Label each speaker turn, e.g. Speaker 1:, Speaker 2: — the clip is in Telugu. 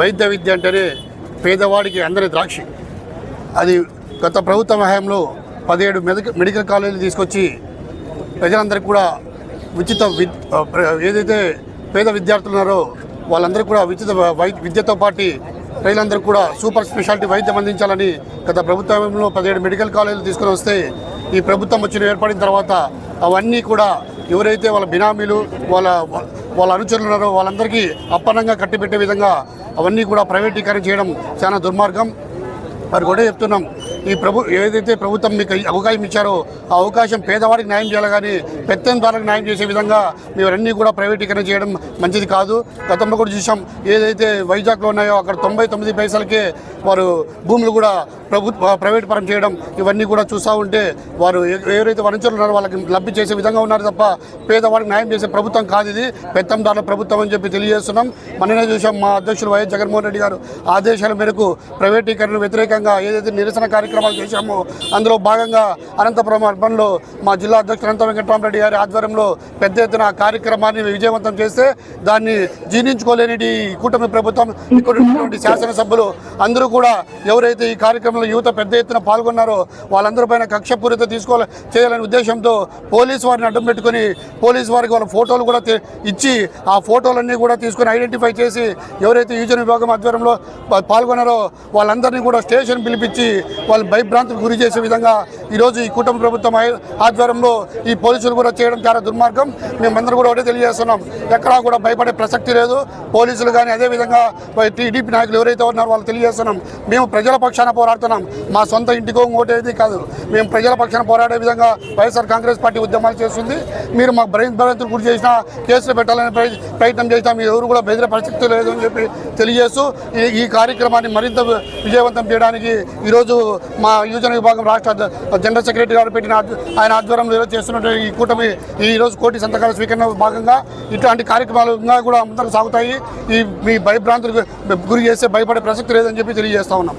Speaker 1: వైద్య విద్య అంటేనే పేదవాడికి అందరి ద్రాక్షి. అది గత ప్రభుత్వ హయాంలో పదిహేడు మెడికల్ మెడికల్ కాలేజీలు తీసుకొచ్చి ప్రజలందరికీ కూడా ఉచిత విద్ ఏదైతే పేద విద్యార్థులు ఉన్నారో వాళ్ళందరూ కూడా ఉచిత వై విద్యతో పాటు ప్రజలందరూ కూడా సూపర్ స్పెషాలిటీ వైద్యం అందించాలని గత ప్రభుత్వంలో పదిహేడు మెడికల్ కాలేజీలు తీసుకొని వస్తే ఈ ప్రభుత్వం వచ్చిన ఏర్పడిన తర్వాత అవన్నీ కూడా ఎవరైతే వాళ్ళ బినామీలు వాళ్ళ వాళ్ళ అనుచరులు ఉన్నారో. వాళ్ళందరికీ అప్పనంగా కట్టిపెట్టే విధంగా అవన్నీ కూడా ప్రైవేటీకరణ చేయడం చాలా దుర్మార్గం. మరి కూడా చెప్తున్నాం. ఈ ప్రభు ఏదైతే ప్రభుత్వం మీకు అవకాశం ఇచ్చారో ఆ అవకాశం పేదవాడికి న్యాయం చేయాలి కానీ పెత్తందారులకు న్యాయం చేసే విధంగా మేమన్నీ కూడా ప్రైవేటీకరణ చేయడం మంచిది కాదు. గతంలో కూడా చూసాం ఏదైతే వైజాగ్లో ఉన్నాయో అక్కడ తొంభై తొమ్మిది పైసలకే వారు భూములు కూడా ప్రభుత్వ ప్రైవేట్ పరం చేయడం ఇవన్నీ కూడా చూస్తూ ఉంటే వారు ఎవరైతే వరించలు ఉన్నారో వాళ్ళకి లబ్ధి చేసే విధంగా ఉన్నారు తప్ప పేదవాడికి న్యాయం చేసే ప్రభుత్వం కాదు ఇది. పెత్తందారుల ప్రభుత్వం అని చెప్పి తెలియజేస్తున్నాం. మననే చూసాం మా అధ్యక్షులు వైఎస్ జగన్మోహన్ రెడ్డి గారు ఆదేశాల మేరకు ప్రైవేటీకరణ వ్యతిరేకంగా ఏదైతే నిరసన కార్యక్రమాలు చేశామో అందులో భాగంగా అనంతపురం అర్బన్లో మా జిల్లా అధ్యక్షుడు అనంత వెంకటరామరెడ్డి గారి ఆధ్వర్యంలో పెద్ద ఎత్తున కార్యక్రమాన్ని విజయవంతం చేస్తే దాన్ని జీర్ణించుకోలేని ఈ కూటమి ప్రభుత్వం ఇక్కడ శాసనసభ్యులు అందరూ కూడా ఎవరైతే ఈ కార్యక్రమంలో యువత పెద్ద ఎత్తున పాల్గొన్నారో వాళ్ళందరి పైన కక్షపూరిత తీసుకోవాలి చేయాలనే ఉద్దేశంతో పోలీసు వారిని అడ్డం పెట్టుకొని పోలీసు వారికి వాళ్ళ ఫోటోలు కూడా ఇచ్చి ఆ ఫోటోలన్నీ కూడా తీసుకొని ఐడెంటిఫై చేసి ఎవరైతే యూజన్ విభాగం ఆధ్వర్యంలో పాల్గొన్నారో వాళ్ళందరినీ కూడా స్టేషన్ పిలిపించి వాళ్ళు భయభ్రాంతికి గురి చేసే విధంగా ఈరోజు ఈ కుటుంబ ప్రభుత్వం ఆధ్వర్యంలో ఈ పోలీసులు కూడా చేయడం చాలా దుర్మార్గం. మేమందరూ కూడా ఒకటే తెలియజేస్తున్నాం. ఎక్కడా కూడా భయపడే ప్రసక్తి లేదు. పోలీసులు కానీ అదేవిధంగా టీడీపీ నాయకులు ఎవరైతే ఉన్నారో వాళ్ళు తెలియజేస్తున్నాం. మేము ప్రజల పక్షాన పోరాడుతున్నాం. మా సొంత ఇంటికో ఇంకోటేది కాదు. మేము ప్రజల పక్షాన పోరాడే విధంగా వైఎస్ఆర్ కాంగ్రెస్ పార్టీ ఉద్యమాలు చేస్తుంది. మీరు మాకు భయం భయంతులు గురి చేసిన కేసులు పెట్టాలని ప్రయత్నం చేసినా మీరు ఎవరు కూడా బెదిరే పరిస్థితి లేదు అని చెప్పి తెలియజేస్తూ ఈ కార్యక్రమాన్ని మరింత విజయవంతం చేయడానికి ఈరోజు మా యువజన విభాగం రాష్ట్ర జనరల్ సెక్రటరీ గారు పెట్టిన ఆయన ఆధ్వర్యంలో ఈరోజు చేస్తున్నటువంటి ఈ కూటమి ఈ రోజు కోటి సంతకాల స్వీకరణ భాగంగా ఇట్లాంటి కార్యక్రమాలు ఇంకా కూడా ముందరకు సాగుతాయి. ఈ మీ భయభ్రాంతులకు గురి చేస్తే భయపడే ప్రసక్తి లేదని చెప్పి తెలియజేస్తా ఉన్నాం.